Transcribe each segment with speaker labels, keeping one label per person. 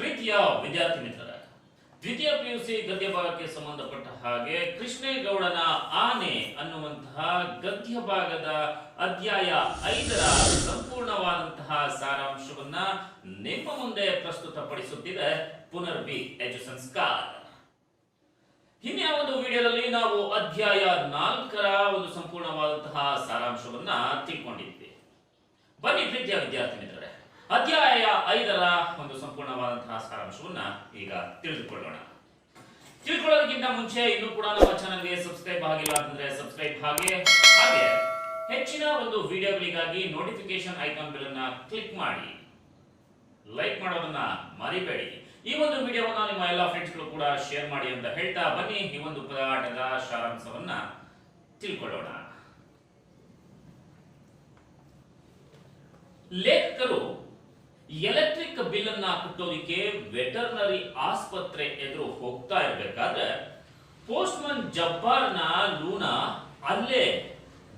Speaker 1: ಪ್ರೀತಿಯ ವಿದ್ಯಾರ್ಥಿ ಮಿತ್ರರ ದ್ವಿತೀಯ ಪಿಯುಸಿ ಗದ್ಯ ಭಾಗಕ್ಕೆ ಸಂಬಂಧಪಟ್ಟ ಹಾಗೆ ಕೃಷ್ಣೇಗೌಡನ ಆನೆ ಅನ್ನುವಂತಹ ಗದ್ಯ ಭಾಗದ ಅಧ್ಯಾಯ ಐದರ ಸಂಪೂರ್ಣವಾದಂತಹ ಸಾರಾಂಶವನ್ನ ನಿಮ್ಮ ಮುಂದೆ ಪ್ರಸ್ತುತಪಡಿಸುತ್ತಿದೆ ಪುನರ್ವಿ ಎಜುಸಂಸ್ಕಾರ ಹಿಂದಿನ ಒಂದು ವಿಡಿಯೋದಲ್ಲಿ ನಾವು ಅಧ್ಯಾಯ ನಾಲ್ಕರ ಒಂದು ಸಂಪೂರ್ಣವಾದಂತಹ ಸಾರಾಂಶವನ್ನ ತಿಳ್ಕೊಂಡಿದ್ವಿ. ಬನ್ನಿ ಪ್ರೀತಿಯ ವಿದ್ಯಾರ್ಥಿ ಮಿತ್ರರೇ ಅಧ್ಯಾಯ ಐದರ ಒಂದು ಸಂಪೂರ್ಣವಾದಂತಹ ಸಾರಾಂಶವನ್ನ ಈಗ ತಿಳಿದುಕೊಳ್ಳೋಣ. ತಿಳ್ಕೊಳ್ಳೋದಕ್ಕಿಂತ ಮುಂಚೆ ಇನ್ನೂ ಕೂಡ ನಮ್ಮ ಚಾನಲ್ಗೆ ಸಬ್ಸ್ಕ್ರೈಬ್ ಆಗಿಲ್ಲ ಅಂತಂದ್ರೆ ಸಬ್ಸ್ಕ್ರೈಬ್ ಹಾಗೆ ಹಾಗೆ ಹೆಚ್ಚಿನ ಒಂದು ವಿಡಿಯೋಗಳಿಗಾಗಿ ನೋಟಿಫಿಕೇಶನ್ ಐಕಾನ್ ಗಳನ್ನ ಕ್ಲಿಕ್ ಮಾಡಿ. ಲೈಕ್ ಮಾಡೋದನ್ನ ಮರಿಬೇಡಿ. ಈ ಒಂದು ವಿಡಿಯೋವನ್ನ ನಿಮ್ಮ ಎಲ್ಲ ಫ್ರೆಂಡ್ಸ್ಗಳು ಕೂಡ ಶೇರ್ ಮಾಡಿ ಅಂತ ಹೇಳ್ತಾ ಬನ್ನಿ. ಈ ಒಂದು ಪದಾಟದ ಸಾರಾಂಶವನ್ನ ತಿಳ್ಕೊಳ್ಳೋಣ. ಲೇಖಕರು ಎಲೆಕ್ಟ್ರಿಕ್ ಬಿಲ್ ಅನ್ನ ಕಟ್ಟೋದಿಕ್ಕೆ ವೆಟರ್ನರಿ ಆಸ್ಪತ್ರೆ ಎದುರು ಹೋಗ್ತಾ ಇರ್ಬೇಕಾದ್ರೆ, ಪೋಸ್ಟ್ಮನ್ ಜಬ್ಬಾರ್ನ ಲೂನಾ ಅಲ್ಲೇ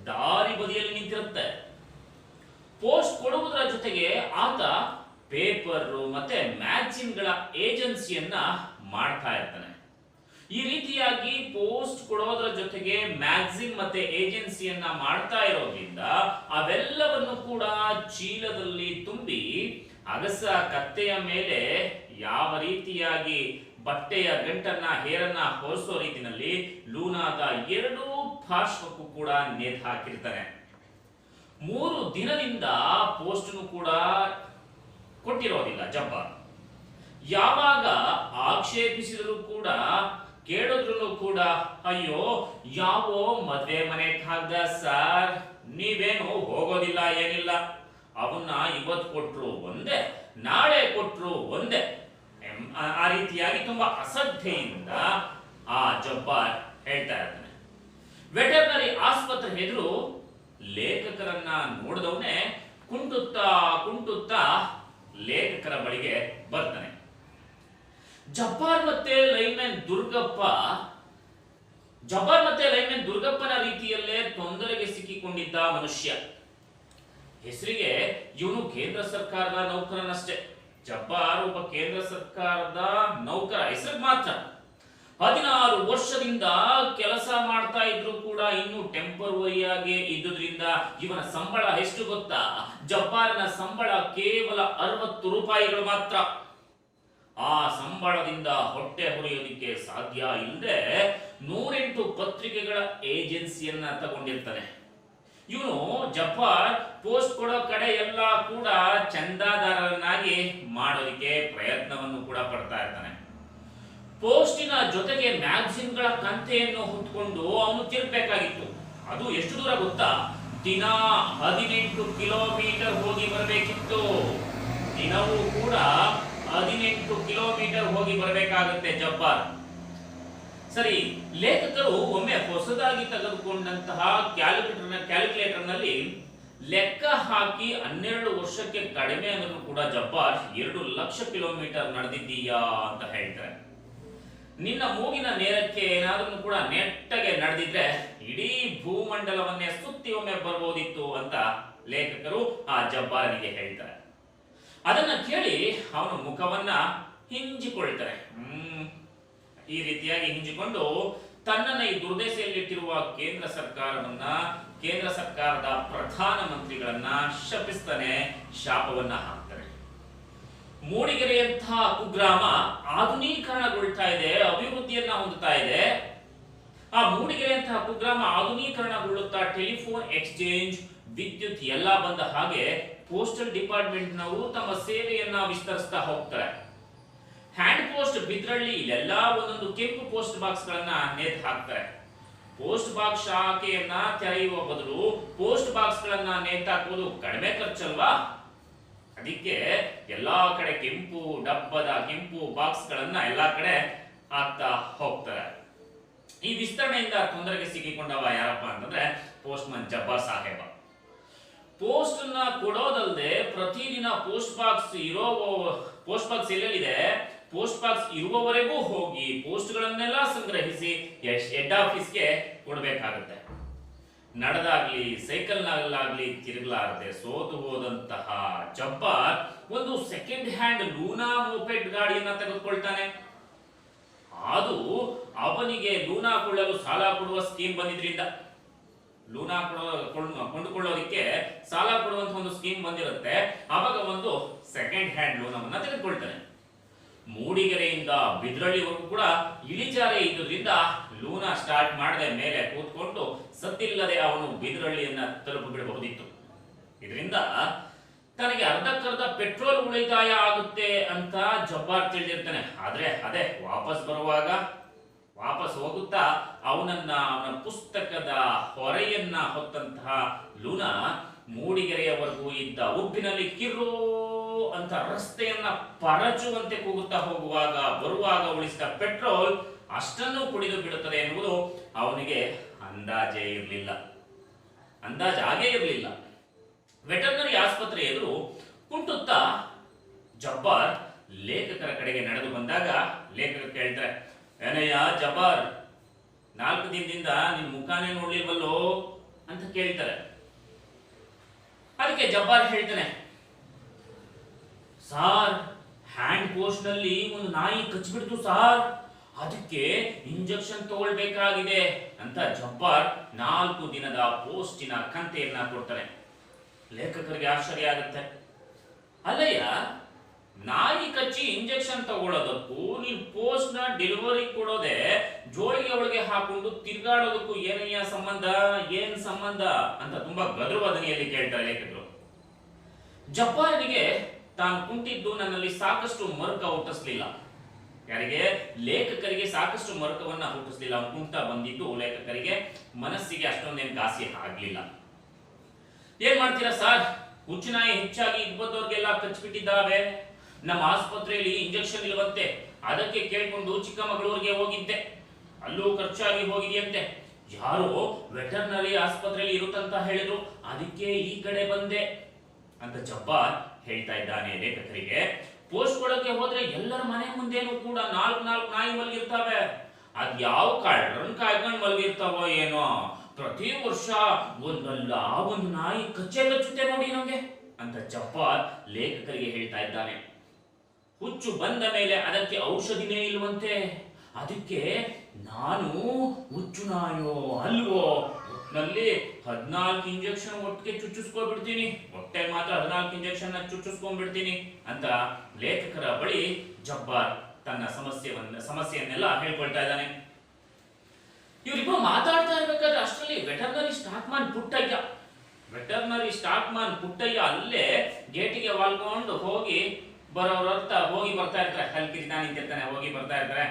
Speaker 1: ದಾರಿ ಬದಿಯಲ್ಲಿ ನಿಂತಿರುತ್ತೆ. ಪೋಸ್ಟ್ ಕೊಡುವುದರ ಜೊತೆಗೆ ಆತ ಪೇಪರ್ ಮತ್ತೆ ಮ್ಯಾಗ್ಜಿನ್ಗಳ ಏಜೆನ್ಸಿಯನ್ನ ಮಾಡ್ತಾ ಇರ್ತಾನೆ. ಈ ರೀತಿಯಾಗಿ ಪೋಸ್ಟ್ ಕೊಡೋದ್ರ ಜೊತೆಗೆ ಮ್ಯಾಗಜಿನ್ ಮತ್ತೆ ಏಜೆನ್ಸಿಯನ್ನ ಮಾಡ್ತಾ ಇರೋದ್ರಿಂದ, ಅವೆಲ್ಲವನ್ನು ಕೂಡ ಚೀಲದಲ್ಲಿ ತುಂಬಿ ಅಗಸ ಕತ್ತೆಯ ಮೇಲೆ ಯಾವ ರೀತಿಯಾಗಿ ಬಟ್ಟೆಯ ಗಂಟನ್ನ, ಹೇರನ್ನ ಹೊರಿಸೋ ರೀತಿನಲ್ಲಿ ಲೂನಾದ ಎರಡೂ ಪಾರ್ಶ್ವಕ್ಕೂ ಕೂಡ ನೇತು ಹಾಕಿರ್ತಾನೆ. ಮೂರು ದಿನದಿಂದ ಪೋಸ್ಟ್ನು ಕೂಡ ಕೊಟ್ಟಿರೋದಿಲ್ಲ ಜಬ್ಬ. ಯಾವಾಗ ಆಕ್ಷೇಪಿಸಿದರೂ ಕೂಡ ಕೇಳಿದ್ರು ಕೂಡ, ಅಯ್ಯೋ, ಯಾವೋ ಮದ್ವೆ ಮನೆ ಕಾಗ್ದ ಸರ್, ನೀವೇನು ಹೋಗೋದಿಲ್ಲ, ಏನಿಲ್ಲ. ಅವನ್ನ ಇವತ್ತು ಕೊಟ್ರು ಒಂದೇ, ನಾಳೆ ಕೊಟ್ರು ಒಂದೇ. ಆ- ರೀತಿಯಾಗಿ ತುಂಬಾ ಅಸಡ್ಡೆಯಿಂದ ಆ ಜಬ್ಬಾರ್ ಹೇಳ್ತಾ ಇರ್ತಾನೆ. ವೆಟರ್ನರಿ ಆಸ್ಪತ್ರೆ ಎದುರು ಲೇಖಕರನ್ನ ನೋಡಿದವನೇ ಕುಂಟುತ್ತಾ ಕುಂಟುತ್ತಾ ಲೇಖಕರ ಬಳಿಗೆ ಬರ್ತಾನೆ. ಜಬ್ಬಾರ್ ಮತ್ತೆ ಲೈನ್ಮನ್ ದುರ್ಗಪ್ಪ, ಜಬ್ಬಾರ್ ಮತ್ತೆ ಲೈನ್ಮನ್ ದುರ್ಗಪ್ಪನ ರೀತಿಯಲ್ಲೇ ತೊಂದರೆಗೆ ಸಿಕ್ಕಿಕೊಂಡಿದ್ದ ಮನುಷ್ಯ. ಹೆಸರಿಗೆ ಇವನು ಕೇಂದ್ರ ಸರ್ಕಾರದ ನೌಕರನಷ್ಟೇ. ಜಬ್ಬಾರ್ ಒಬ್ಬ ಕೇಂದ್ರ ಸರ್ಕಾರದ ನೌಕರ. ಹೆಸರಿಗೆ ಮಾತ್ರ. ಹದಿನಾರು ವರ್ಷದಿಂದ ಕೆಲಸ ಮಾಡ್ತಾ ಇದ್ರು ಕೂಡ ಇನ್ನು ಟೆಂಪರವರಿ ಆಗಿ ಇದ್ದುದರಿಂದ ಇವನ ಸಂಬಳ ಎಷ್ಟು ಗೊತ್ತಾ? ಜಬ್ಬಾರ್ನ ಸಂಬಳ ಕೇವಲ ಅರವತ್ತು ರೂಪಾಯಿಗಳು ಮಾತ್ರ. ಆ ಸಂಬಳದಿಂದ ಹೊಟ್ಟೆ ಹೊರೆಯೋದಿಕ್ಕೆ ಸಾಧ್ಯ ಇಲ್ಲದೆ ನೂರೆಂಟು ಪತ್ರಿಕೆಗಳ ಏಜೆನ್ಸಿಯನ್ನ ತಗೊಂಡಿರ್ತಾನೆ. ಇವನು ಜಬ್ಬಾರ್ ಪೋಸ್ಟ್ ಕೊಡೋ ಕಡೆ ಎಲ್ಲ ಕೂಡ ಚಂದಾದಾರರನ್ನಾಗಿ ಮಾಡೋದಕ್ಕೆ ಪ್ರಯತ್ನವನ್ನು ಕೂಡ ಪಡ್ತಾ ಇರ್ತಾನೆ. ಪೋಸ್ಟಿನ ಜೊತೆಗೆ ಮ್ಯಾಗಝಿನ್ಗಳ ಕಂತೆಯನ್ನು ಹೊತ್ಕೊಂಡು ಅವನು ತಿರುಗಬೇಕಾಗಿತ್ತು. ಅದು ಎಷ್ಟು ದೂರ ಗೊತ್ತಾ? ದಿನ ಹದಿನೆಂಟು ಕಿಲೋಮೀಟರ್ ಹೋಗಿ ಬರಬೇಕಿತ್ತು. ದಿನವೂ ಕೂಡ ಹದಿನೆಂಟು ಕಿಲೋಮೀಟರ್ ಹೋಗಿ ಬರಬೇಕಾಗುತ್ತೆ ಜಬ್ಬಾರ್ ಸರಿ, ಲೇಖಕರು ಒಮ್ಮೆ ಹೊಸದಾಗಿ ತೆಗೆದುಕೊಂಡಂತಹ ಕ್ಯಾಲ್ಕುಲೇಟರ್ ಕ್ಯಾಲ್ಕುಲೇಟರ್ನಲ್ಲಿ ಲೆಕ್ಕ ಹಾಕಿ ಹನ್ನೆರಡು ವರ್ಷಕ್ಕೆ ಕಡಿಮೆ ಅಂದ್ರೂ ಕೂಡ ಜಬ್ಬಾರ್ ಎರಡು ಲಕ್ಷ ಕಿಲೋಮೀಟರ್ ನಡೆದಿದ್ದೀಯಾ ಅಂತ ಹೇಳ್ತಾರೆ. ನಿನ್ನ ಮೂಗಿನ ನೇರಕ್ಕೆ ಏನಾದ್ರೂ ಕೂಡ ನೆಟ್ಟಗೆ ನಡೆದಿದ್ರೆ ಇಡೀ ಭೂಮಂಡಲವನ್ನೇ ಸುತ್ತಿ ಒಮ್ಮೆ ಬರ್ಬೋದಿತ್ತು ಅಂತ ಲೇಖಕರು ಆ ಜಬ್ಬಾರನಿಗೆ ಹೇಳ್ತಾರೆ. ಅದನ್ನ ಕೇಳಿ ಅವನ ಮುಖವನ್ನ ಹಿಂಜಿಕೊಳ್ತಾರೆ ಹ್ಮ್ ಈ ರೀತಿಯಾಗಿ ಹಿಂಜಿಕೊಂಡು ತನ್ನನ್ನ ಈ ದುರ್ದೆಸೆಯಲ್ಲಿಟ್ಟಿರುವ ಕೇಂದ್ರ ಸರ್ಕಾರವನ್ನ, ಕೇಂದ್ರ ಸರ್ಕಾರದ ಪ್ರಧಾನ ಮಂತ್ರಿಗಳನ್ನ ಶಪಿಸ್ತಾನೆ ಶಾಪವನ್ನ ಹಾಕ್ತಾರೆ. ಮೂಡಿಗೆರೆಯಂತಹ ಕುಗ್ರಾಮ ಆಧುನೀಕರಣಗೊಳ್ತಾ ಇದೆ, ಅಭಿವೃದ್ಧಿಯನ್ನ ಹೊಂದುತ್ತಾ ಇದೆ. ಆ ಮೂಡಿಗೆರೆಯಂತಹ ಕುಗ್ರಾಮ ಆಧುನೀಕರಣಗೊಳ್ಳುತ್ತಾ ಟೆಲಿಫೋನ್ ಎಕ್ಸ್ಚೇಂಜ್, ವಿದ್ಯುತ್ ಎಲ್ಲ ಬಂದ ಹಾಗೆ ಪೋಸ್ಟಲ್ ಡಿಪಾರ್ಟ್ಮೆಂಟ್ ನವರು ತಮ್ಮ ಸೇವೆಯನ್ನ ವಿಸ್ತರಿಸ್ತಾ ಹೋಗ್ತಾರೆ. ಹ್ಯಾಂಡ್ ಪೋಸ್ಟ್ ಬಿದ್ರಳ್ಳಿ ಇಲ್ಲೆಲ್ಲ ಒಂದೊಂದು ಕೆಂಪು ಪೋಸ್ಟ್ ಬಾಕ್ಸ್ ಗಳನ್ನ ನೇತು ಹಾಕ್ತಾರೆ. ಪೋಸ್ಟ್ ಬಾಕ್ಸ್ ಶಾಖೆಯನ್ನ ತೆರೆಯುವ ಬದಲು ಪೋಸ್ಟ್ ಬಾಕ್ಸ್ ಗಳನ್ನ ನೇತಾಕೋದು ಕಡಿಮೆ ಖರ್ಚಲ್ವಾ? ಅದಕ್ಕೆ ಎಲ್ಲಾ ಕಡೆ ಕೆಂಪು ಡಬ್ಬದ ಕೆಂಪು ಬಾಕ್ಸ್ ಗಳನ್ನ ಎಲ್ಲಾ ಕಡೆ ಹಾಕ್ತಾ ಹೋಗ್ತಾರೆ. ಈ ವಿಸ್ತರಣೆಯಿಂದ ತೊಂದರೆಗೆ ಸಿಕ್ಕಿಕೊಂಡವ ಯಾರಪ್ಪ ಅಂತಂದ್ರೆ ಪೋಸ್ಟ್ಮನ್ ಜಬ್ಬಾರ್ ಸಾಹೇಬ. ಪೋಸ್ಟ್ ಕೊಡೋದಲ್ಲದೆ ಪ್ರತಿದಿನ ಪೋಸ್ಟ್ ಬಾಕ್ಸ್ ಇರೋ ಪೋಸ್ಟ್ ಬಾಕ್ಸ್ ಎಲ್ಲೆಲ್ಲಿದೆ? ಪೋಸ್ಟ್ ಬಾಕ್ಸ್ ಇರುವವರೆಗೂ ಹೋಗಿ ಪೋಸ್ಟ್ಗಳನ್ನೆಲ್ಲ ಸಂಗ್ರಹಿಸಿ ಹೆಡ್ ಆಫೀಸ್ಗೆ ಕೊಡಬೇಕಾಗುತ್ತೆ. ನಡೆದಾಗ್ಲಿ, ಸೈಕಲ್ನಲ್ಲಾಗ್ಲಿ ತಿರುಗಲಾರದೆ ಸೋತು ಹೋದಂತಹ ಜಬ್ಬಾರ್ ಒಂದು ಸೆಕೆಂಡ್ ಹ್ಯಾಂಡ್ ಲೂನಾ ಮೋಪೆಡ್ ಗಾಡಿಯನ್ನ ತೆಗೆದುಕೊಳ್ತಾನೆ. ಅದು ಅವನಿಗೆ ಲೂನಾ ಕೊಳ್ಳಲು ಸಾಲ ಕೊಡುವ ಸ್ಕೀಮ್ ಬಂದಿದ್ರಿಂದ. ಲೂನಾ ಕೊಡೋ, ಕೊಂಡು- ಕೊಂಡುಕೊಳ್ಳೋದಕ್ಕೆ ಸಾಲ ಕೊಡುವಂತ ಒಂದು ಸ್ಕೀಮ್ ಬಂದಿರುತ್ತೆ. ಅವಾಗ ಒಂದು ಸೆಕೆಂಡ್ ಹ್ಯಾಂಡ್ ಲೋನವನ್ನ ತೆಗೆದುಕೊಳ್ತಾನೆ. ಮೂಡಿಗೆರೆಯಿಂದ ಬಿದ್ರಳ್ಳಿವರೆಗೂ ಕೂಡ ಇಳಿಜಾರೆ ಇದ್ದುದರಿಂದ ಲೂನಾ ಸ್ಟಾರ್ಟ್ ಮಾಡದೆ ಮೇಲೆ ಕೂತ್ಕೊಂಡು ಸತ್ತಿಲ್ಲದೆ ಅವನು ಬಿದ್ರಳ್ಳಿಯನ್ನ ತಲುಪಿಬಿಡಬಹುದಿತ್ತು ಇದರಿಂದ ತನಗೆ ಅರ್ಧಕ್ಕರ್ಧ ಪೆಟ್ರೋಲ್ ಉಳಿತಾಯ ಆಗುತ್ತೆ ಅಂತ ಜಬ್ಬಾರ್ ತಿಳಿದಿರ್ತಾನೆ. ಆದ್ರೆ ಅದೇ ವಾಪಸ್ ಬರುವಾಗ ವಾಪಸ್ ಹೋಗುತ್ತಾ ಅವನನ್ನ, ಅವನ ಪುಸ್ತಕದ ಹೊರೆಯನ್ನ ಹೊತ್ತಂತಹ ಲೂನಾ ಮೂಡಿಗೆರೆಯವರೆಗೂ ಇದ್ದ ಉಬ್ಬಿನಲ್ಲಿ ಕಿರು ಅಂತ ರಸ್ತೆಯನ್ನ ಪರಚುವಂತೆ ಕೂಗುತ್ತಾ ಹೋಗುವಾಗ, ಬರುವಾಗ ಉಳಿಸಿದ ಪೆಟ್ರೋಲ್ ಅಷ್ಟನ್ನು ಕುಡಿದು ಬಿಡುತ್ತದೆ ಎನ್ನುವುದು ಅವನಿಗೆ ಅಂದಾಜೇ ಇರಲಿಲ್ಲ. ಅಂದಾಜ್ ಆಗೇ ಇರಲಿಲ್ಲ. ವೆಟರ್ನರಿ ಆಸ್ಪತ್ರೆ ಎದುರು ಕುಂಟುತ್ತಾ ಜಬ್ಬಾರ್ ಲೇಖಕರ ಕಡೆಗೆ ನಡೆದು ಬಂದಾಗ ಲೇಖಕರು ಕೇಳ್ತಾರೆ ಏನಯ್ಯ ಜಬ್ಬಾರ್, ನಾಲ್ಕು ದಿನದಿಂದ ನಿನ್ ಮುಖಾನೇ ನೋಡ್ಲಿಲ್ವಲ್ಲೋ? ಅಂತ ಕೇಳ್ತಾರೆ. ಅದಕ್ಕೆ ಜಬ್ಬಾರ್ ಹೇಳ್ತಾನೆ ಸಾರ್ ಹ್ಯಾಂಡ್ ಪೋಸ್ಟ್ನಲ್ಲಿ ಒಂದು ನಾಯಿ ಕಚ್ಚಿಬಿಡ್ತು ಸಾರ್. ಅದಕ್ಕೆ ಇಂಜೆಕ್ಷನ್ ತಗೊಳ್ಬೇಕಾಗಿದೆ ಅಂತ ಜಬ್ಬಾರ್ ನಾಲ್ಕು ದಿನದ ಪೋಸ್ಟಿನ ಕಂತೆಯನ್ನ ಕೊಡ್ತಾರೆ. ಲೇಖಕರಿಗೆ ಆಶ್ಚರ್ಯ ಆಗುತ್ತೆ. ಅಲ್ಲಯ್ಯ, ನಾಯಿ ಕಚ್ಚಿ ಇಂಜೆಕ್ಷನ್ ತಗೊಳ್ಳೋದಕ್ಕೂ ನೀನ್ ಪೋಸ್ಟ್ನ ಡೆಲಿವರಿ ಕೊಡೋದೆ ಜೋಳಿಗೆ ಒಳಗೆ ಹಾಕೊಂಡು ತಿರ್ಗಾಡೋದಕ್ಕೂ ಏನಯ್ಯ ಸಂಬಂಧ, ಏನ್ ಸಂಬಂಧ ಅಂತ ತುಂಬಾ ಗದರುವ ದನಿಯಲ್ಲಿ ಕೇಳ್ತಾರೆ ಲೇಖಕರು. ಜಬ್ಬಾರನಿಗೆ ತಾನು ಕುಂಟಿದ್ದು ನನ್ನಲ್ಲಿ ಸಾಕಷ್ಟು ಮರುಕ ಹುಟ್ಟಿಸ್ಲಿಲ್ಲ. ಯಾರಿಗೆ? ಲೇಖಕರಿಗೆ ಸಾಕಷ್ಟು ಮರುಕವನ್ನ ಹುಟ್ಟಿಸ್ಲಿಲ್ಲ. ಅವ್ನು ಕುಂಟ ಬಂದಿದ್ದು ಲೇಖಕರಿಗೆ ಮನಸ್ಸಿಗೆ ಅಷ್ಟೊಂದೇನು ಘಾಸಿ ಆಗ್ಲಿಲ್ಲ. ಏನ್ ಮಾಡ್ತೀರಾ ಸರ್? ಹುಚ್ಚುನಾಯಿ ಹೆಚ್ಚಾಗಿ ಇದ್ಬದ್ದವ್ರಿಗೆಲ್ಲ ಕಚ್ಚಿಬಿಟ್ಟಿದ್ದಾವೆ ನಮ್ಮ ಆಸ್ಪತ್ರೆಯಲ್ಲಿ ಇಂಜೆಕ್ಷನ್ ಇಲ್ವಂತೆ. ಅದಕ್ಕೆ ಕೇಳ್ಕೊಂಡು ಚಿಕ್ಕಮಗಳೂರಿಗೆ ಹೋಗಿದ್ದೆ. ಅಲ್ಲೂ ಖರ್ಚಾಗಿ ಹೋಗಿದೆಯಂತೆ. ಯಾರು ವೆಟರ್ನರಿ ಆಸ್ಪತ್ರೆಯಲ್ಲಿ ಇರುತ್ತಂತ ಹೇಳಿದ್ರು. ಅದಕ್ಕೆ ಈ ಕಡೆ ಬಂದೆ. ಅಂತ ಜಬ್ಬಾರ್ ಹೇಳ್ತಾ ಇದ್ದಾನೆ ಲೇಖಕರಿಗೆ. ಪೋಸ್ಟ್ ಕೊಡಕ್ಕೆ ಹೋದ್ರೆ ಎಲ್ಲರ ಮನೆ ಮುಂದೇನು ಕೂಡ ನಾಲ್ಕು ನಾಲ್ಕು ನಾಯಿ ಮಲಗಿರ್ತಾವೆ. ಅದ್ ಯಾವ ಕಳ್ಳರನ್ ಕಾಯ್ಕೊಂಡು ಮಲಗಿರ್ತಾವೋ ಏನೋ. ಪ್ರತಿ ವರ್ಷ ಒಂದಲ್ಲ ಒಂದು ನಾಯಿ ಕಚ್ಚೆ ಕಚ್ಚುತ್ತೆ ನೋಡಿ ನಮ್ಗೆ ಅಂತ ಜಬ್ಬಾರ್ ಲೇಖಕರಿಗೆ ಹೇಳ್ತಾ ಇದ್ದಾನೆ. ಹುಚ್ಚು ಬಂದ ಮೇಲೆ ಅದಕ್ಕೆ ಔಷಧಿನೇ ಇಲ್ವಂತೆ. ಅದಕ್ಕೆ ನಾನು ಹುಚ್ಚು ನಾಯೋ ಅಲ್ವೋ? ನಲ್ಲಿ ಹದಿನಾಲ್ಕು ಇಂಜೆಕ್ಷನ್ ಒಟ್ಟಿಗೆ ಚುಚ್ಚಿಸ್ಕೊಂಡ್ಬಿಡ್ತೀನಿ ಹೊಟ್ಟೆ ಮಾತ್ರ ಹದಿನಾಲ್ಕು ಇಂಜೆಕ್ಷನ್ ಚುಚ್ಚಿಸ್ಕೊಂಡ್ಬಿಡ್ತೀನಿ ಅಂತ ಲೇಖಕರ ಬಳಿ ಜಬ್ಬಾರ್ ತನ್ನ ಸಮಸ್ಯೆವನ್ನ, ಸಮಸ್ಯೆಯನ್ನೆಲ್ಲ ಹೇಳ್ಕೊಳ್ತಾ ಇದ್ದಾನೆ. ಇವರಿಬ್ಬರು ಮಾತಾಡ್ತಾ ಇರ್ಬೇಕಾದ್ರೆ ಅಷ್ಟರಲ್ಲಿ veterinary stockman Puttaiah. Veterinary stockman Puttaiah ಅಲ್ಲೇ ಗೇಟಿಗೆ ವಾಲ್ಕೊಂಡು ಹೋಗಿ ಬರೋರ ಹೋಗಿ ಬರ್ತಾ ಇರ್ತಾರೆ. ಹಲ್ಕಿರಿತಾ ನಿಂತಿರ್ತಾನೆ, ಹೋಗಿ ಬರ್ತಾ ಇರ್ತಾರೆ.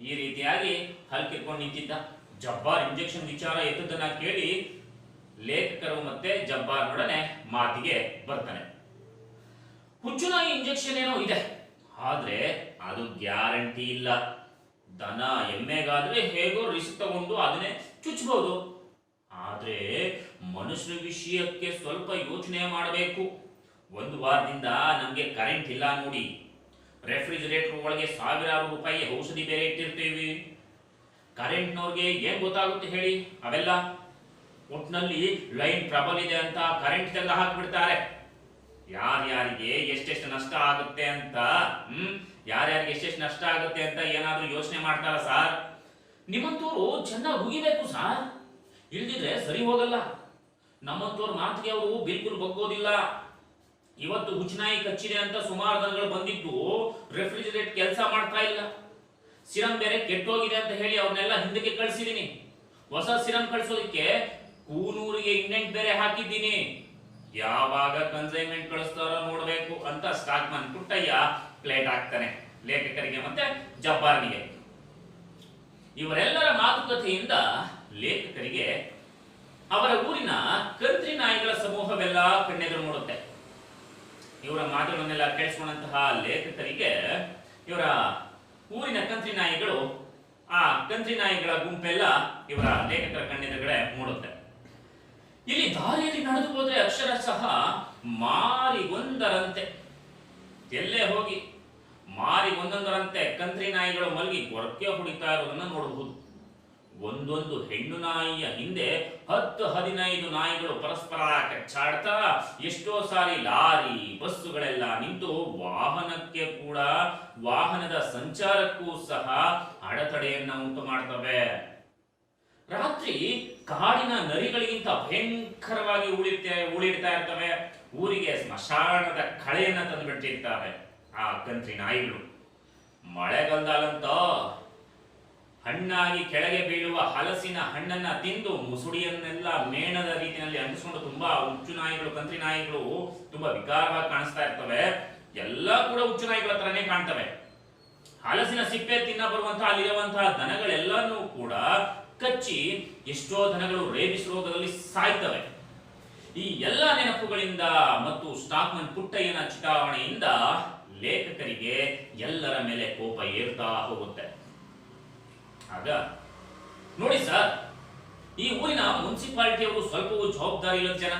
Speaker 1: ಈ ರೀತಿಯಾಗಿ ಹಲ್ಕಿರ್ಕೊಂಡು ನಿಂತಿದ್ದ. ಜಬ್ಬಾರ್ ಇಂಜೆಕ್ಷನ್ ವಿಚಾರ ಎತ್ತದನ್ನ ಕೇಳಿ ಲೇಖಕರು ಮತ್ತೆ ಜಬ್ಬಾರ್ನೊಡನೆ ಮಾತಿಗೆ ಬರ್ತಾನೆ. ಹುಚ್ಚುನಾಯಿ ಇಂಜೆಕ್ಷನ್ ಏನೋ ಇದೆ. ಆದ್ರೆ ಅದು ಗ್ಯಾರಂಟಿ ಇಲ್ಲ. ದನ ಎಮ್ಮೆಗಾದ್ರೆ ಹೇಗೋ ರಿಸ್ಕ್ ತಗೊಂಡು ಅದನ್ನೇ ಚುಚ್ಚಬಹುದು ಆದ್ರೆ ಮನುಷ್ಯನ ವಿಷಯಕ್ಕೆ ಸ್ವಲ್ಪ ಯೋಚನೆ ಮಾಡಬೇಕು. ಒಂದು ವಾರದಿಂದ ನಮ್ಗೆ ಕರೆಂಟ್ ಇಲ್ಲ ನೋಡಿ. ರೆಫ್ರಿಜರೇಟರ್ ಒಳಗೆ ಸಾವಿರಾರು ರೂಪಾಯಿ ಔಷಧಿ ಬೇರೆ ಇಟ್ಟಿರ್ತೀವಿ. ಕರೆಂಟ್ನವ್ರಿಗೆ ಏನ್ ಗೊತ್ತಾಗುತ್ತೆ ಹೇಳಿ? ಅವೆಲ್ಲ ಒಟ್ನಲ್ಲಿ ಲೈನ್ ಟ್ರಬಲ್ ಇದೆ ಅಂತ ಕರೆಂಟ್ ತೆಗೆದು ಹಾಕ್ಬಿಡ್ತಾರೆ. ಯಾರ್ಯಾರಿಗೆ ಎಷ್ಟೆಷ್ಟು ನಷ್ಟ ಆಗುತ್ತೆ ಅಂತ, ಹ್ಮ್? ಯಾರ್ಯಾರಿಗೆ ಎಷ್ಟೆಷ್ಟು ನಷ್ಟ ಆಗುತ್ತೆ ಅಂತ ಏನಾದ್ರೂ ಯೋಚನೆ ಮಾಡ್ತಾರ ಸಾರ್? ನಿಮ್ಮಂತೂರು ಚೆನ್ನಾಗಿ ಉಗಿಬೇಕು ಸಾರ್. ಇಲ್ದಿದ್ರೆ ಸರಿ ಹೋಗಲ್ಲ. ನಮ್ಮಂತವ್ರ ಮಾತಿಗೆ ಅವರು ಬಿಲ್ಕುಲ್ ಬಗ್ಗೋದಿಲ್ಲ. ಇವತ್ತು ಹುಚ್ಚನಾಯಿ ಕಚ್ಚಿದೆ ಅಂತ ಸುಮಾರು ದನಗಳು ಬಂದಿದ್ದು ರೆಫ್ರಿಜರೇಟ್ ಕೆಲಸ ಮಾಡ್ತಾ ಇಲ್ಲ. ಸಿರಂ ಬೇರೆ ಕೆಟ್ಟೋಗಿದೆ ಅಂತ ಹೇಳಿ ಅವ್ರನ್ನೆಲ್ಲ ಹಿಂದಕ್ಕೆ ಕಳಿಸಿದೀನಿ. ಹೊಸ ಸಿರಂ ಕಳಿಸೋದಕ್ಕೆ ಕೂನೂರಿಗೆ ಇಂಡೆಂಟ್ ಬೇರೆ ಹಾಕಿದ್ದೀನಿ. ಯಾವಾಗ ಕನ್ಸೈನ್ಮೆಂಟ್ ಕಳಿಸ್ತಾರೋ ನೋಡ್ಬೇಕು ಅಂತ ಸ್ಟಾಕ್ಮನ್ ಪುಟ್ಟಯ್ಯ ಪ್ಲೇಟ್ ಹಾಕ್ತಾನೆ. ಲೇಖಕರಿಗೆ ಮತ್ತೆ ಜಬ್ಬಾರ್ನಿಗೆ. ಇವರೆಲ್ಲರ ಮಾತುಕತೆಯಿಂದ ಲೇಖಕರಿಗೆ ಅವರ ಊರಿನ ಕಂತ್ರಿ ನಾಯಿಗಳ ಸಮೂಹವೆಲ್ಲ ಕಣ್ಣೆದುರು ನೋಡುತ್ತೆ. ಇವರ ಮಾತುಗಳನ್ನೆಲ್ಲ ಕೇಳಿಸ್ಕೊಂಡಂತಹ ಲೇಖಕರಿಗೆ ಇವರ ಊರಿನ ಕಂತ್ರಿ ನಾಯಿಗಳು ಆ ಕಂತ್ರಿ ನಾಯಿಗಳ ಗುಂಪೆಲ್ಲ ಇವರ ಲೇಖಕರ ಕಣ್ಣೆದುರುಗಡೆ ಮೂಡುತ್ತೆ. ಇಲ್ಲಿ ದಾರಿಯಲ್ಲಿ ನಡೆದು ಹೋದ್ರೆ ಅಕ್ಷರ ಸಹ ಮಾರಿ ಒಂದರಂತೆ ಎಲ್ಲೇ ಹೋಗಿ ಮಾರಿ ಒಂದೊಂದರಂತೆ ಕಂತ್ರಿ ನಾಯಿಗಳು ಮಲಗಿ ಕೊರಕೆ ಹುಡಿತಾ ಇರೋದನ್ನ ನೋಡಬಹುದು ಒಂದೊಂದು ಹೆಣ್ಣು ನಾಯಿಯ ಹಿಂದೆ ಹತ್ತು ಹದಿನೈದು ನಾಯಿಗಳು ಪರಸ್ಪರ ಕಚ್ಚಾಡ್ತಾ ಎಷ್ಟೋ ಸಾರಿ ಲಾರಿ, ಬಸ್ಸುಗಳೆಲ್ಲ ನಿಂತು ವಾಹನಕ್ಕೆ ಕೂಡ, ವಾಹನದ ಸಂಚಾರಕ್ಕೂ ಸಹ ಅಡೆತಡೆಯನ್ನ ಉಂಟು ಮಾಡ್ತವೆ. ರಾತ್ರಿ ಕಾಡಿನ ನರಿಗಳಿಗಿಂತ ಭಯಂಕರವಾಗಿ ಉಳಿತ ಉಳಿಡ್ತಾ ಇರ್ತವೆ. ಊರಿಗೆ ಸ್ಮಶಾನದ ಕಳೆಯನ್ನ ತಂದುಬಿಟ್ಟಿರ್ತವೆ ಆ ಕಂತ್ರಿ ನಾಯಿಗಳು. ಮಳೆಗಾಲದಲ್ಲಂತೂ ಹಣ್ಣಾಗಿ ಕೆಳಗೆ ಬೀಳುವ ಹಲಸಿನ ಹಣ್ಣನ್ನ ತಿಂದು ಮುಸುಡಿಯನ್ನೆಲ್ಲ ಮೇಣದ ರೀತಿಯಲ್ಲಿ ಅಂಟಿಸ್ಕೊಂಡು ತುಂಬಾ ಹುಚ್ಚು ನಾಯಿಗಳು, ಕಂತ್ರಿ ನಾಯಿಗಳು ತುಂಬಾ ವಿಕಾರವಾಗಿ ಕಾಣಿಸ್ತಾ ಇರ್ತವೆ. ಎಲ್ಲ ಕೂಡ ಹುಚ್ಚು ನಾಯಿಗಳ ತರನೇ ಕಾಣ್ತವೆ. ಹಲಸಿನ ಸಿಪ್ಪೆ ತಿನ್ನ ಬರುವಂತಹ, ಅಲ್ಲಿರುವಂತಹ ದನಗಳೆಲ್ಲನೂ ಕೂಡ ಕಚ್ಚಿ ಎಷ್ಟೋ ದನಗಳು ರೇಬಿಸ್ ರೋಗದಲ್ಲಿ ಸಾಯ್ತವೆ. ಈ ಎಲ್ಲ ನೆನಪುಗಳಿಂದ ಮತ್ತು ಸ್ಟಾಕ್ಮನ್ ಪುಟ್ಟಯ್ಯನ ಚಿತಾವಣೆಯಿಂದ ಲೇಖಕರಿಗೆ ಎಲ್ಲರ ಮೇಲೆ ಕೋಪ ಏರ್ತಾ ಹೋಗುತ್ತೆ. ಆಗ ನೋಡಿ ಸರ್, ಈ ಊರಿನ ಮುನ್ಸಿಪಾಲಿಟಿಯವರು ಸ್ವಲ್ಪವೂ ಜವಾಬ್ದಾರಿ ಇಲ್ಲದ ಜನ.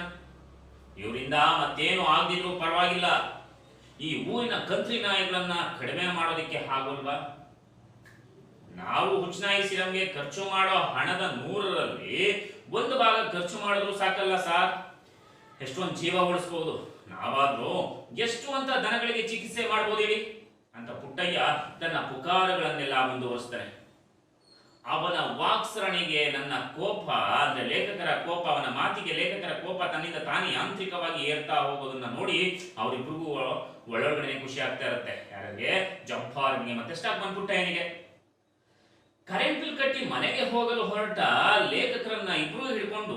Speaker 1: ಇವರಿಂದ ಮತ್ತೇನು ಆಗದಿದ್ರು ಪರವಾಗಿಲ್ಲ. ಈ ಊರಿನ ಕಂತ್ರಿ ನಾಯಿಗಳನ್ನ ಕಡಿಮೆ ಮಾಡೋದಕ್ಕೆ ಆಗೋಲ್ವಾ ನಾವು ಹುಚ್ಚನಾಯಿ ನಮಗೆ ಖರ್ಚು ಮಾಡೋ ಹಣದ ನೂರರಲ್ಲಿ ಒಂದು ಭಾಗ ಖರ್ಚು ಮಾಡಿದ್ರು ಸಾಕಲ್ಲ ಸಾರ್. ಎಷ್ಟೊಂದು ಜೀವ ಉಳಿಸ್ಬೋದು. ನಾವಾದ್ರೂ ಎಷ್ಟು ಅಂತ ದನಗಳಿಗೆ ಚಿಕಿತ್ಸೆ ಮಾಡ್ಬೋದು ಹೇಳಿ ಅಂತ ಪುಟ್ಟಯ್ಯ ತನ್ನ ಪುಕಾರಗಳನ್ನೆಲ್ಲ ಮುಂದುವರಿಸ್ತಾನೆ ಅವನ ವಾಕ್ಸರಣಿಗೆ ನನ್ನ ಕೋಪ, ಅಂದ್ರೆ ಲೇಖಕರ ಕೋಪ, ಅವನ ಮಾತಿಗೆ ಲೇಖಕರ ಕೋಪ ತನ್ನಿಂದ ತಾನೇ ಯಾಂತ್ರಿಕವಾಗಿ ಏರ್ತಾ ಹೋಗೋದನ್ನ ನೋಡಿ ಅವರಿಬ್ರಿಗೂ ಒಳಗಡೆ ಖುಷಿ ಆಗ್ತಾ ಇರುತ್ತೆ. ಯಾರಿಗೆ ಜಬ್ಬಾರ್ಗೆ ಮತ್ತೆ ಸ್ಟಾಕ್ ಏನಿಗೆ ಕರೆಂಟ್ ಬಿಲ್ ಕಟ್ಟಿ ಮನೆಗೆ ಹೋಗಲು ಹೊರಟ ಲೇಖಕರನ್ನ ಇಬ್ರು ಹಿಡ್ಕೊಂಡು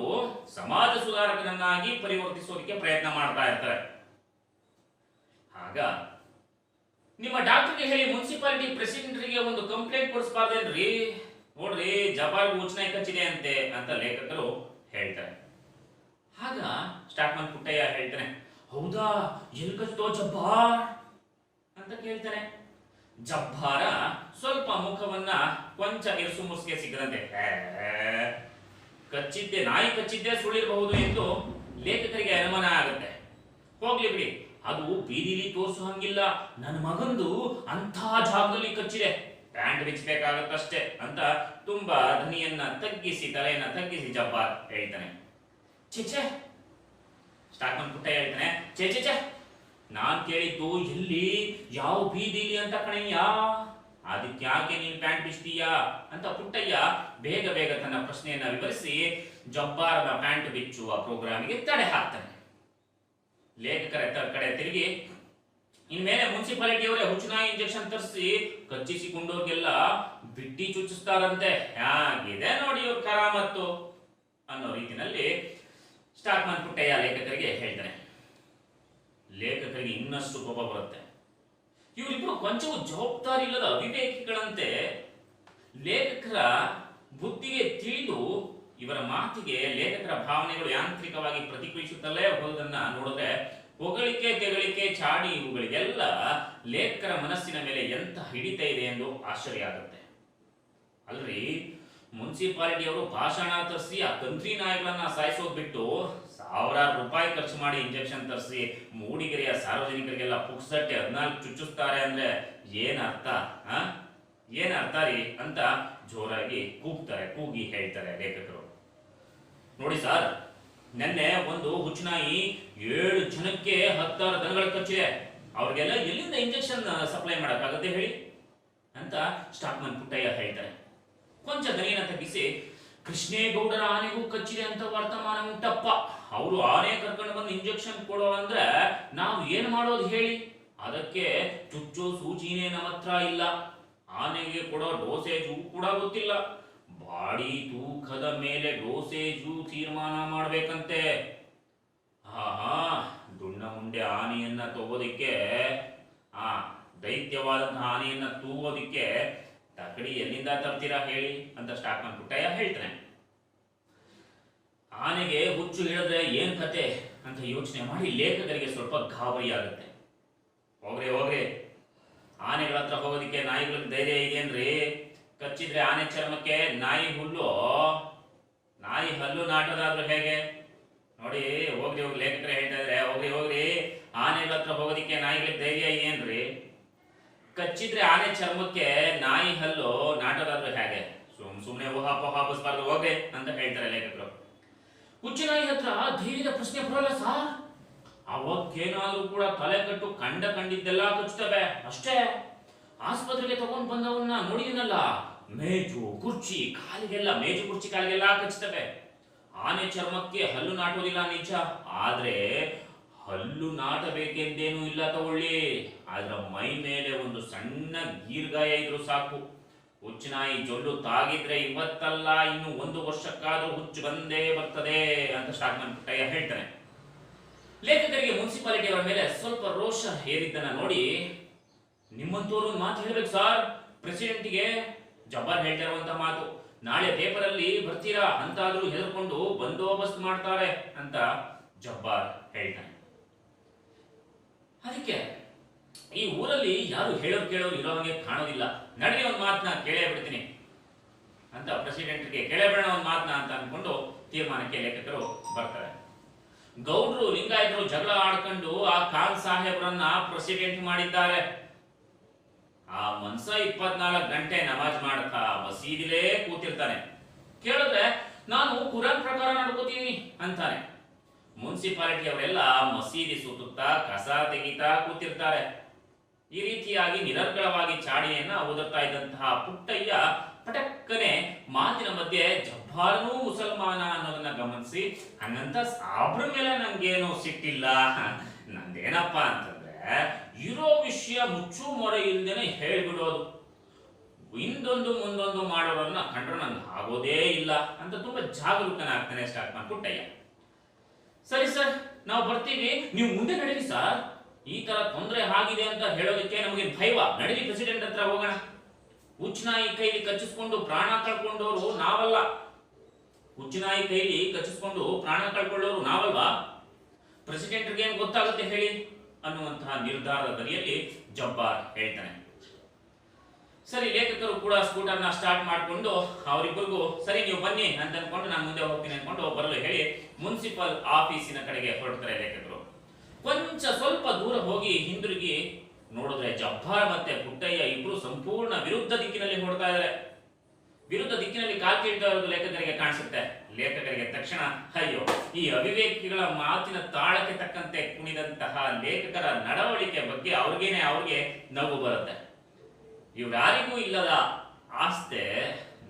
Speaker 1: ಸಮಾಜ ಸುಧಾರಕನನ್ನಾಗಿ ಪರಿವರ್ತಿಸೋದಕ್ಕೆ ಪ್ರಯತ್ನ ಮಾಡ್ತಾ ಇರ್ತಾರೆ. ಆಗ ನಿಮ್ಮ ಡಾಕ್ಟರ್ಗೆ ಹೇಳಿ ಮುನ್ಸಿಪಾಲಿಟಿ ಪ್ರೆಸಿಡೆಂಟ್ರಿಗೆ ಒಂದು ಕಂಪ್ಲೇಂಟ್ ಕೊಡಿಸ್ಬಾರ್ದೇನ್ರಿ? ನೋಡ್ರಿ ಜಪಾನ್ ಕಚ್ಚಿದೆ ಅಂತೆ ಅಂತ ಲೇಖಕರು ಹೇಳ್ತಾರೆ. ಆಗ ಸ್ಟಾಕ್ಮನ್ ಪುಟ್ಟಯ್ಯ ಹೇಳ್ತಾನೆ ಹೌದಾ ಎಲ್ಲಿ ಕಚ್ತೋ ಜಬ್ಬಾರ್? ಅಂತ ಕೇಳ್ತಾನೆ ಜಬ್ಬಾರ ಸ್ವಲ್ಪ ಮುಖವನ್ನ ಕೊಂಚ ಇರ್ಸು ಮುಸ್ಗೆ ಸಿಗದಂತೆ. "ಹೇ, ಕಚ್ಚಿದ್ದೆ ನಾಯಿ ಕಚ್ಚಿದ್ದೆ ಸುಳಿರಬಹುದು ಎಂದು ಲೇಖಕರಿಗೆ ಅನುಮಾನ ಆಗುತ್ತೆ. ಹೋಗ್ಲಿ ಬಿಡಿ ಅದು ಬೀದಿಲಿ ತೋರಿಸೋ ಹಂಗಿಲ್ಲ. ನನ್ನ ಮಗಂದು ಅಂಥ ಜಾಗದಲ್ಲಿ ಕಚ್ಚಿದೆ. ಪ್ಯಾಂಟ್ ಬಿಚ್ಚಬೇಕಾಗತ್ತಷ್ಟೇ ಅಂತ ತುಂಬಾ ಧ್ವನಿಯನ್ನ ತಗ್ಗಿಸಿ, ತಲೆಯನ್ನ ತಗ್ಗಿಸಿ ಜಬ್ಬಾರ್ ಹೇಳ್ತಾನೆ. ಛೆ ಸ್ಟಾಕ್ಮನ್ ಪುಟ್ಟ ಹೇಳ್ತಾನೆ. ಛೇ ಛೇ ಛೇ, ನಾನ್ ಕೇಳಿದ್ದು ಎಲ್ಲಿ? ಯಾವ ಬೀದಿಲಿ ಅಂತ ಕಣಯ್ಯ? ಅದಕ್ಕೆ ಯಾಕೆ ನೀನ್ ಪ್ಯಾಂಟ್ ಬಿಚ್ತೀಯಾ? ಅಂತ ಪುಟ್ಟಯ್ಯ ಬೇಗ ಬೇಗ ತನ್ನ ಪ್ರಶ್ನೆಯನ್ನ ವಿವರಿಸಿ ಜಬ್ಬಾರನ ಪ್ಯಾಂಟ್ ಬಿಚ್ಚುವ ಪ್ರೋಗ್ರಾಮಿಗೆ ತಡೆ ಹಾಕ್ತಾನೆ. ಲೇಖಕರ ಕಡೆ ತಿರುಗಿ ಇನ್ಮೇಲೆ ಮುನ್ಸಿಪಾಲಿಟಿಯವರೇ ಹುಚ್ಚುನಾಯಿ ಇಂಜೆಕ್ಷನ್ ತರಿಸಿ ಕಚ್ಚಿಸಿಕೊಂಡವ್ರಿಗೆಲ್ಲ ಬಿಟ್ಟಿ ಚುಚ್ಚಿಸ್ತಾರಂತೆ ಹೇಗಿದೆ ನೋಡಿ ಇವ್ರ ಕರಾಮತ್ತು ಅನ್ನೋ ರೀತಿನಲ್ಲಿ ಸ್ಟಾಕ್ಮನ್ ಪುಟ್ಟಯ್ಯ ಲೇಖಕರಿಗೆ ಹೇಳ್ತಾನೆ. ಲೇಖಕರಿಗೆ ಇನ್ನಷ್ಟು ಕೋಪ ಬರುತ್ತೆ. ಇವರಿಬ್ರು ಕೊಂಚವೂ ಜವಾಬ್ದಾರಿ ಇಲ್ಲದ ಅವಿವೇಕಿಗಳಂತೆ ಲೇಖಕರ ಬುದ್ಧಿಗೆ ತಿಳಿದು ಇವರ ಮಾತಿಗೆ ಲೇಖಕರ ಭಾವನೆಗಳು ಯಾಂತ್ರಿಕವಾಗಿ ಪ್ರತಿಕ್ರಿಯಿಸುತ್ತಲೇ ಹೋದನ್ನ ನೋಡಿದ್ರೆ ಹೊಗಳಿಕೆ, ತೆಗಳಿಕೆ, ಚಾಡಿ ಇವುಗಳಿಗೆಲ್ಲ ಲೇಖಕರ ಮನಸ್ಸಿನ ಮೇಲೆ ಎಂತ ಹಿಡಿತ ಇದೆ ಎಂದು ಆಶ್ಚರ್ಯ ಆಗುತ್ತೆ. ಅಲ್ರಿ, ಮುನ್ಸಿಪಾಲಿಟಿಯವರು ಭಾಷಣ ತರಿಸಿ ಆ ತಂತ್ರಿ ನಾಯಿಗಳನ್ನ ಸಾಯಿಸೋದ್ ಬಿಟ್ಟು ಸಾವಿರಾರು ರೂಪಾಯಿ ಖರ್ಚು ಮಾಡಿ ಇಂಜೆಕ್ಷನ್ ತರಿಸಿ ಮೂಡಿಗೆರೆಯ ಸಾರ್ವಜನಿಕರಿಗೆಲ್ಲ ಪುಕ್ಸಟ್ಟೆ ಹದಿನಾಲ್ಕು ಚುಚ್ಚುತ್ತಾರೆ ಅಂದ್ರೆ ಏನ್ ಅರ್ಥ, ಆ? ಏನ್ ಅರ್ಥ ರೀ ಅಂತ ಜೋರಾಗಿ ಕೂಗ್ತಾರೆ, ಕೂಗಿ ಹೇಳ್ತಾರೆ ಲೇಖಕರು. ನೋಡಿ ಸರ್ ನಿನ್ನೆ ಒಂದು ಹುಚ್ಚನಾಯಿ ಏಳು ಜನಕ್ಕೆ ಹತ್ತಾರು ದನಗಳ ಕಚ್ಚಿದೆ. ಅವ್ರಿಗೆಲ್ಲ ಎಲ್ಲಿಂದ ಇಂಜೆಕ್ಷನ್ ಸಪ್ಲೈ ಮಾಡಕ್ಕಾಗತ್ತೆ ಹೇಳಿ? ಅಂತ ಸ್ಟಾಕ್ಮನ್ ಪುಟ್ಟಯ್ಯ ಹೇಳ್ತಾರೆ ಕೊಂಚ ದನಿಯನ್ನ ತಗ್ಗಿಸಿ, ಕೃಷ್ಣೇಗೌಡರ ಆನೆಗೂ ಕಚ್ಚಿದೆ ಅಂತ ವರ್ತಮಾನ ಉಂಟಪ್ಪ. ಅವರು ಆನೆ ಕರ್ಕೊಂಡು ಬಂದು ಇಂಜೆಕ್ಷನ್ ಕೊಡೋ ಅಂದ್ರೆ ನಾವು ಏನು ಮಾಡೋದು ಹೇಳಿ? ಅದಕ್ಕೆ ಚುಚ್ಚೋ ಸೂಚಿನೇ ನಮ್ಮ ಹತ್ರ ಇಲ್ಲ. ಆನೆಗೆ ಕೊಡೋ ಡೋಸೇಜು ಕೂಡ ಗೊತ್ತಿಲ್ಲ. ಬಾಡಿ ತೂಕದ ಮೇಲೆ ಡೋಸೇಜು ತೀರ್ಮಾನ ಮಾಡ್ಬೇಕಂತೆ. ಆಹಾ, ದುಣ್ಣ ಮುಂಡೆ ಆನೆಯನ್ನ ತಗೋದಿಕ್ಕೆ, ಆ ದೈತ್ಯವಾದಂತಹ ಆನೆಯನ್ನ ತೂಗೋದಿಕ್ಕೆ ತಕಡಿ ಎಲ್ಲಿಂದ ತರ್ತೀರಾ ಹೇಳಿ ಅಂತ ಸ್ಟಾಕ್ ಪುಟ್ಟಯ್ಯ ಹೇಳ್ತಾನೆ. ಆನೆಗೆ ಹುಚ್ಚು ಹೇಳಿದ್ರೆ ಏನ್ ಕತೆ ಅಂತ ಯೋಚನೆ ಮಾಡಿ ಲೇಖಕರಿಗೆ ಸ್ವಲ್ಪ ಗಾಬರಿ ಆಗುತ್ತೆ. ಹೋಗ್ರಿ ಹೋಗ್ರಿ. ಆನೆಗಳ ಹತ್ರ ಹೋಗೋದಿಕ್ಕೆ ನಾಯಿಗಳ ಧೈರ್ಯ ಇದೆಯೇನ್ರಿ? ಕಚ್ಚಿದ್ರೆ ಆನೆ ಚರ್ಮಕ್ಕೆ ನಾಯಿ ಹುಲ್ಲು. ನಾಯಿ ಹಲ್ಲು ನಾಟೋದಾದ್ರೂ ಹೇಗೆ? ನೋಡಿ, ಹೋಗ್ರಿ ಹೋಗಿ ಲೇಖಕರೇ ಹೇಳ್ತಾ ಇದ್ರೆ ಹೋಗ್ರಿ ಹೋಗ್ರಿ. ಆನೆಗಳ ಹತ್ರ ಹೋಗೋದಿಕ್ಕೆ ನಾಯಿಗಳಿಗೆ ಧೈರ್ಯ ಏನ್ರಿ? ಕಚ್ಚಿದ್ರೆ ಆನೆ ಚರ್ಮಕ್ಕೆ ನಾಯಿ ಹಲ್ಲು ನಾಟೋದಾದ್ರೂ ಹೇಗೆ? ಸುಮ್ ಸುಮ್ನೆ ಊಹಾಪೋಹ ಹಬ್ಬಿಸ್ಬಾರ್ದು ಹೋಗ್ರಿ ಅಂತ ಹೇಳ್ತಾರೆ ಲೇಖಕರು. ಹುಚ್ಚನಾಯಿ ಹತ್ರ ಧೈರ್ಯದ ಪ್ರಶ್ನೆ ಬರೋಲ್ಲ ಸಾರ್. ಅವತ್ತೇನಾದ್ರೂ ಕೂಡ ತಲೆ ಕಟ್ಟು ಕಂಡ ಕಂಡಿದ್ದೆಲ್ಲ ಕಚ್ಚುತ್ತವೆ. ಅಷ್ಟೇ. ಆಸ್ಪತ್ರೆಗೆ ತಗೊಂಡು ಬಂದವನ್ನ ನೋಡಿದನಲ್ಲ. ಮೇಜು ಕುರ್ಚಿ, ಕಾಲಿಗೆಲ್ಲ, ಮೇಜು ಕುರ್ಚಿ ಕಾಲಿಗೆಲ್ಲ ಕಚ್ಚುತ್ತವೆ ಆನೆ ಚರ್ಮಕ್ಕೆ ಹಲ್ಲು ನಾಟೋದಿಲ್ಲ ನಿಜ. ಆದ್ರೆ ಹಲ್ಲು ನಾಟಬೇಕೆಂದೇನೂ ಇಲ್ಲ ತಗೊಳ್ಳಿ. ಅದರ ಮೈ ಮೇಲೆ ಒಂದು ಸಣ್ಣ ಗೀರ್ಗಾಯ ಇದ್ರು ಸಾಕು. ಹುಚ್ಚನಾಯಿ ಜೊಲ್ಲು ತಾಗಿದ್ರೆ ಇವತ್ತಲ್ಲ, ಇನ್ನು ಒಂದು ವರ್ಷಕ್ಕಾದ್ರೂ ಹುಚ್ಚು ಬಂದೇ ಬರ್ತದೆ ಅಂತ ಸ್ಟಾಕ್ಮನ್ ಪುಟ್ಟಯ್ಯ ಹೇಳ್ತಾನೆ. ಲೇಖಕರಿಗೆ ಮುನ್ಸಿಪಾಲಿಟಿ ಅವರ ಮೇಲೆ ಸ್ವಲ್ಪ ರೋಷ ಹೇರಿದ್ದನ್ನ ನೋಡಿ ನಿಮ್ಮಂತವ್ರು ಒಂದು ಮಾತು ಹೇಳಬೇಕು ಸರ್? ಪ್ರೆಸಿಡೆಂಟ್ಗೆ ಜಬ್ಬಾರ್ ಹೇಳ್ತಾ ಇರುವಂತ ಮಾತು. ನಾಳೆ ಪೇಪರಲ್ಲಿ ಬರ್ತೀರಾ ಅಂತಾದ್ರೂ ಹೆದರ್ಕೊಂಡು ಬಂದೋಬಸ್ತ್ ಮಾಡ್ತಾರೆ ಅಂತ ಜಬ್ಬಾರ್ ಹೇಳ್ತಾನೆ. ಅದಕ್ಕೆ ಈ ಊರಲ್ಲಿ ಯಾರು ಹೇಳೋರು ಕೇಳೋರು ಇರೋ ಹಾಗೆ ಕಾಣೋದಿಲ್ಲ. ನಡೆಯ ಒಂದು ಮಾತನ್ನ ಕೇಳೇ ಬಿಡ್ತೀನಿ ಅಂತ ಪ್ರೆಸಿಡೆಂಟ್ಗೆ ಕೇಳೇ ಬಿಡೋಣ ಒಂದು ಮಾತನ್ನ ಅಂತ ಅನ್ಕೊಂಡು ತೀರ್ಮಾನಕ್ಕೆ ಲೇಖಕರು ಬರ್ತಾರೆ. ಗೌಡ್ರು, ಲಿಂಗಾಯತರು ಜಗಳ ಆಡ್ಕೊಂಡು ಆ ಖಾನ್ ಸಾಹೇಬ್ರನ್ನ ಪ್ರೆಸಿಡೆಂಟ್ ಮಾಡಿದ್ದಾರೆ. ಆ ಮನ್ಸ ಇಪ್ಪತ್ನಾಲ್ಕು ಗಂಟೆ ನಮಾಜ್ ಮಾಡ್ತಾ ಮಸೀದಿಲೇ ಕೂತಿರ್ತಾನೆ. ಕೇಳಿದ್ರೆ, ನಾನು ಕುರಾನ್ ಪ್ರಕಾರ ನಡ್ಕೋತೀನಿ ಅಂತಾನೆ. ಮುನ್ಸಿಪಾಲಿಟಿ ಅವರೆಲ್ಲ ಮಸೀದಿ ಸುತ್ತುತ್ತಾ ಕಸ ತೆಗಿತಾ ಕೂತಿರ್ತಾರೆ. ಈ ರೀತಿಯಾಗಿ ನಿರರ್ಗಳವಾಗಿ ಚಾಡಿಯನ್ನ ಓದುತ್ತಾ ಇದ್ದಂತಹ ಪುಟ್ಟಯ್ಯ ಪಟಕ್ಕನೆ ಮಾತಿನ ಮಧ್ಯೆ ಜಬ್ಬಾರನೂ ಮುಸಲ್ಮಾನ ಅನ್ನೋದನ್ನ ಗಮನಿಸಿ ಹಂಗಂತ ಸಾಬ್ರ ಮೇಲೆ ನಂಗೇನು ಸಿಟ್ಟಿಲ್ಲ. ನಂದೇನಪ್ಪ ಇರೋ ವಿಷಯ ಮುಚ್ಚು ಮೊರೆ ಇಲ್ಲದೇನೆ ಹೇಳ್ಬಿಡೋದು. ಹಿಂದೊಂದು ಮುಂದೊಂದು ಮಾಡೋರನ್ನ ಕಂಡ್ರೆ ನನ್ಗೆ ಆಗೋದೇ ಇಲ್ಲ ಅಂತ ತುಂಬಾ ಜಾಗರೂಕನಾಗ್ತಾನೆ ಸ್ಟಾರ್ಟ್ ಮಾಡಿ ಪುಟ್ಟಯ್ಯ ಸರಿ ಸರ್, ನಾವು ಬರ್ತೀವಿ. ನೀವು ಮುಂದೆ ನಡೀರಿ ಸರ್. ಈ ತರ ತೊಂದರೆ ಆಗಿದೆ ಅಂತ ಹೇಳೋದಕ್ಕೆ ನಮಗೆ ಭಯವ. ನಡೀರಿ ಪ್ರೆಸಿಡೆಂಟ್ ಹತ್ರ ಹೋಗೋಣ. ಹುಚ್ಚನಾಯಿ ಕೈಲಿ ಕಚ್ಚಿಸ್ಕೊಂಡು ಪ್ರಾಣ ಕಳ್ಕೊಂಡವರು ನಾವಲ್ಲ. ಹುಚ್ಚನಾಯಿ ಕೈಲಿ ಕಚ್ಚಿಸ್ಕೊಂಡು ಪ್ರಾಣ ಕಳ್ಕೊಳ್ಳೋರು ನಾವಲ್ವಾ? ಪ್ರೆಸಿಡೆಂಟ್ಗೆ ಏನು ಗೊತ್ತಾಗುತ್ತೆ ಹೇಳಿ. ಅನ್ನುವಂತಹ ನಿರ್ಧಾರದ ಬದಿಯಲ್ಲಿ ಜಬ್ಬಾರ್ ಹೇಳ್ತಾನೆ. ಸರಿ, ಲೇಖಕರು ಕೂಡ ಸ್ಕೂಟರ್ನ ಸ್ಟಾರ್ಟ್ ಮಾಡಿಕೊಂಡು ಅವರಿಬ್ಬರಿಗೂ, ಸರಿ, ನೀವು ಬನ್ನಿ ಅಂತ ಅನ್ಕೊಂಡು ನಾನು ಮುಂದೆ ಹೋಗ್ತೀನಿ ಅನ್ಕೊಂಡು ಬರಲು ಹೇಳಿ ಮುನ್ಸಿಪಲ್ ಆಫೀಸಿನ ಕಡೆಗೆ ಹೊರಡ್ತಾರೆ ಲೇಖಕರು. ಕೊಂಚ ಸ್ವಲ್ಪ ದೂರ ಹೋಗಿ ಹಿಂದಿರುಗಿ ನೋಡಿದ್ರೆ ಜಬ್ಬಾರ್ ಮತ್ತೆ ಪುಟ್ಟಯ್ಯ ಇಬ್ರು ಸಂಪೂರ್ಣ ವಿರುದ್ಧ ದಿಕ್ಕಿನಲ್ಲಿ ಹೊಡ್ತಾ ಇದ್ದಾರೆ. ವಿರುದ್ಧ ದಿಕ್ಕಿನಲ್ಲಿ ಕಾಲ್ಕಿಡ್ತಾ ಇರೋದು ಲೇಖಕರಿಗೆ ಕಾಣಿಸುತ್ತೆ. ಲೇಖಕರಿಗೆ ತಕ್ಷಣ, ಅಯ್ಯೋ, ಈ ಅವಿವೇಕಿಗಳ ಮಾತಿನ ತಾಳಕ್ಕೆ ತಕ್ಕಂತೆ ಕುಣಿದಂತಹ ಲೇಖಕರ ನಡವಳಿಕೆ ಬಗ್ಗೆ ಅವ್ರಿಗೇನೆ ಅವ್ರಿಗೆ ನಗು ಬರುತ್ತೆ. ಇವರಾರಿಗೂ ಇಲ್ಲದ ಆಸ್ತೆ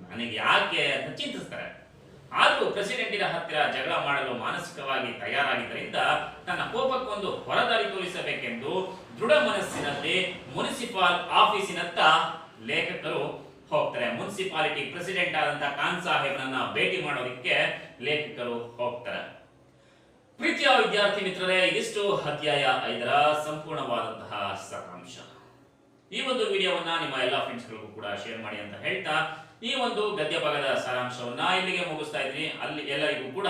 Speaker 1: ನನಗೆ ಯಾಕೆ ಅಂತ ಚಿಂತಿಸ್ತಾರೆ. ಆದರೂ ಪ್ರೆಸಿಡೆಂಟಿನ ಹತ್ತಿರ ಜಗಳ ಮಾಡಲು ಮಾನಸಿಕವಾಗಿ ತಯಾರಾಗಿದ್ದರಿಂದ ತನ್ನ ಕೋಪಕ್ಕೊಂದು ಹೊರದಾರಿ ತೋರಿಸಬೇಕೆಂದು ದೃಢ ಮನಸ್ಸಿನಲ್ಲಿ ಮುನಿಸಿಪಾಲ್ ಆಫೀಸಿನತ್ತ ಲೇಖಕರು ಹೋಗ್ತಾರೆ. ಮುನ್ಸಿಪಾಲಿಟಿ ಪ್ರೆಸಿಡೆಂಟ್ ಆದಂತಹ ಖಾನ್ ಸಾಹೇಬ್ರನ್ನ ಭೇಟಿ ಮಾಡೋದಕ್ಕೆ ಲೇಖಕರು ಹೋಗ್ತಾರೆ. ಪ್ರೀತಿಯ ವಿದ್ಯಾರ್ಥಿ ಮಿತ್ರರೇ, ಇದಿಷ್ಟು ಅಧ್ಯಾಯ ಐದರ ಸಂಪೂರ್ಣವಾದಂತಹ ಸಾರಾಂಶ. ಈ ಒಂದು ವಿಡಿಯೋವನ್ನ ನಿಮ್ಮ ಎಲ್ಲ ಫ್ರೆಂಡ್ಸ್ಗಳಿಗೂ ಕೂಡ ಶೇರ್ ಮಾಡಿ ಅಂತ ಹೇಳ್ತಾ, ಈ ಒಂದು ಗದ್ಯ ಭಾಗದ ಸಾರಾಂಶವನ್ನ ಇಲ್ಲಿಗೆ ಮುಗಿಸ್ತಾ ಇದ್ದೀನಿ. ಅಲ್ಲಿ ಎಲ್ಲರಿಗೂ ಕೂಡ